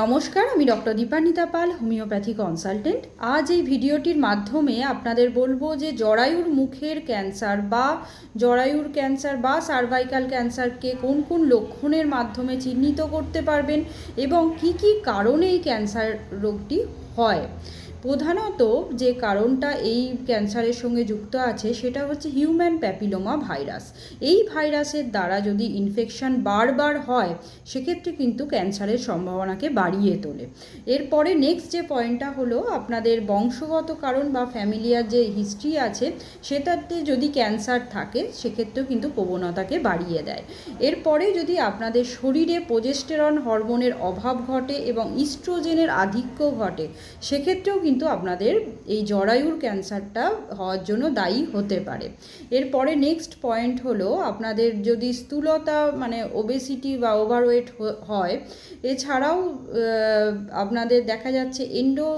নমস্কার, আমি doctor Dipanita Pal, homeopathy consultant. আজ এই ভিডিওটির মাধ্যমে আপনাদের বলব যে জরায়ুর মুখের ক্যান্সার বা জরায়ুর ক্যান্সার বা সার্ভাইকাল ক্যান্সারকে কোন কোন লক্ষণের মাধ্যমে চিহ্নিত করতে পারবেন এবং কি কি কারণে এই ক্যান্সার রোগটি হয়। প্রধানত যে কারণটা এই ক্যান্সারের সঙ্গে যুক্ত আছে সেটা হচ্ছে হিউম্যান প্যাপিলোমা ভাইরাস। এই ভাইরাসের দ্বারা যদি ইনফেকশন বারবার হয়, সেক্ষেত্রে কিন্তু ক্যান্সারের সম্ভাবনাকে বাড়িয়ে তোলে। এরপরে নেক্সট যে পয়েন্টটা হলো আপনাদের বংশগত কারণ বা ফ্যামিলিয়ার যে হিস্ট্রি আছে, সেটাতে যদি ক্যান্সার থাকে, সেক্ষেত্রেও কিন্তু প্রবণতাকে বাড়িয়ে দেয়। এরপরে যদি আপনাদের শরীরে প্রোজেস্টেরন হরমোনের অভাব ঘটে এবং ইস্ট্রোজেনের আধিক্য ঘটে, সেক্ষেত্রেও কিন্তু আপনাদের এই জরায়ুর ক্যান্সারটা হওয়ার জন্য দায়ী হতে পারে। এরপরে নেক্সট পয়েন্ট হলো আপনাদের যদি স্থূলতা মানে ওবেসিটি বা ওভারওয়েট হয়, এছাড়াও আপনাদের দেখা যাচ্ছে এন্ডো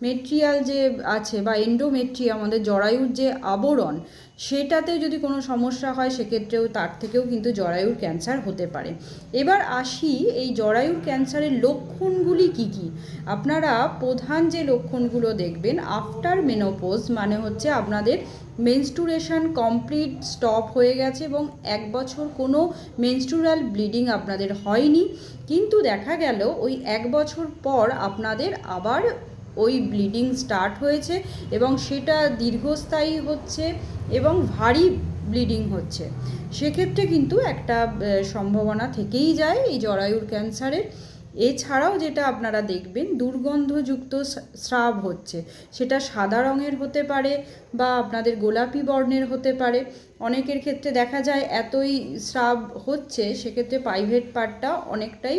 মেট্রিয়াল যে আছে বা এন্ডোমেট্রি আমাদের জরায়ুর যে আবরণ সেটাতে যদি কোনো সমস্যা হয়, সেক্ষেত্রেও তার থেকেও কিন্তু জরায়ুর ক্যান্সার হতে পারে। এবার আসি, এই জরায়ুর ক্যান্সারের লক্ষণগুলি কি কি? আপনারা প্রধান যে লক্ষণগুলো দেখবেন আফটার মেনোপোজ মানে হচ্ছে আপনাদের মেনস্টুরেশন কমপ্লিট স্টপ হয়ে গেছে এবং এক বছর কোনো মেনস্টুরাল ব্লিডিং আপনাদের হয়নি। কিন্তু দেখা গেল, ওই এক বছর পর আপনাদের আবার ওই ব্লিডিং স্টার্ট হয়েছে এবং সেটা দীর্ঘস্থায়ী হচ্ছে এবং ভারী ব্লিডিং হচ্ছে। সেক্ষেত্রে কিন্তু একটা সম্ভাবনা থেকেই যায় এই জরায়ুর ক্যান্সারের। এছাড়াও যেটা আপনারা দেখবেন, দুর্গন্ধযুক্ত স্রাব হচ্ছে। সেটা সাদা রঙের হতে পারে বা আপনাদের গোলাপি বর্ণের হতে পারে। অনেকের ক্ষেত্রে দেখা যায় এতই স্রাব হচ্ছে, সেক্ষেত্রে প্রাইভেট পার্টটা অনেকটাই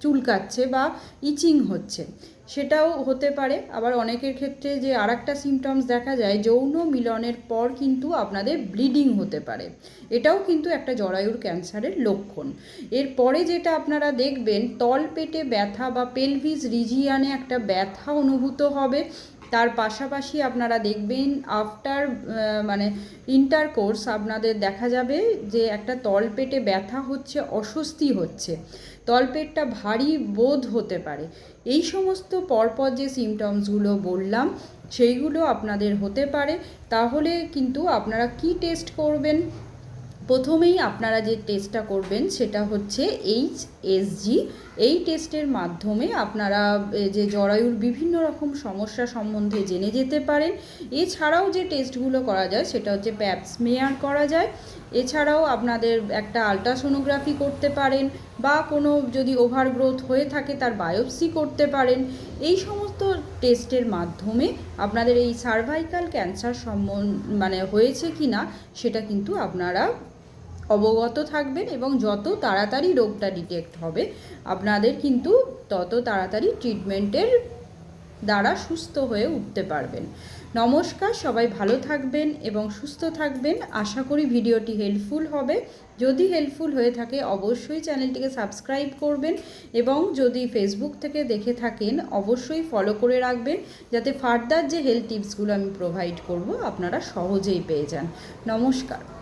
চুলকাচ্ছে বা ইচিং হচ্ছে। সেটাও হতে পারে। আবার অনেকের ক্ষেত্রে যে আর একটা সিমটমস দেখা যায়, যৌন মিলনের পর কিন্তু আপনাদের ব্লিডিং হতে পারে। এটাও কিন্তু একটা জরায়ুর ক্যান্সারের লক্ষণ। এরপরে যেটা আপনারা দেখবেন, তল পেটে ব্যথা বা পেলভিস রিজিয়ানে একটা ব্যথা অনুভূত হবে। তার পাশাপাশি আপনারা দেখবেন আফটার মানে ইন্টারকোর্স আপনাদের দেখা যাবে যে একটা তলপেটে ব্যথা হচ্ছে, অস্বস্তি হচ্ছে। তলপেটটা ভারী বোধ হতে পারে। এই সমস্ত পরপর যে সিমটমসগুলো বললাম, সেইগুলো আপনাদের হতে পারে। তাহলে কিন্তু আপনারা কি টেস্ট করবেন? প্রথমেই আপনারা যে টেস্টটা করবেন সেটা হচ্ছে এইচ এসজি এই টেস্টের মাধ্যমে আপনারা যে জরায়ুর বিভিন্ন রকম সমস্যা সম্বন্ধে জেনে যেতে পারেন। এছাড়াও যে টেস্টগুলো করা যায়, সেটা হচ্ছে প্যাপ স্মেয়ার করা যায়। এছাড়াও আপনাদের একটা আলট্রাসোনোগ্রাফি করতে পারেন। বা কোনো যদি ওভারগ্রোথ হয়ে থাকে তার বায়োপসি করতে পারেন। এই সমস্ত টেস্টের মাধ্যমে আপনাদের এই সার্ভাইকাল ক্যান্সার সম্বন মানে হয়েছে কি না সেটা কিন্তু আপনারা অবগত থাকবেন এবং যত তাড়াতাড়ি রোগটা ডিটেক্ট হবে, আপনাদের কিন্তু তত তাড়াতাড়ি ট্রিটমেন্টের দ্বারা সুস্থ হয়ে উঠতে পারবেন। নমস্কার, সবাই ভালো থাকবেন এবং সুস্থ থাকবেন। আশা করি ভিডিওটি হেল্পফুল হবে। যদি হেল্পফুল হয়ে থাকে, অবশ্যই চ্যানেলটিকে সাবস্ক্রাইব করবেন এবং যদি ফেসবুক থেকে দেখে থাকেন, অবশ্যই ফলো করে রাখবেন। যাতে ফার্দার যে হেলথ টিপসগুলো আমি প্রোভাইড করব, আপনারা সহজেই পেয়ে যান। নমস্কার।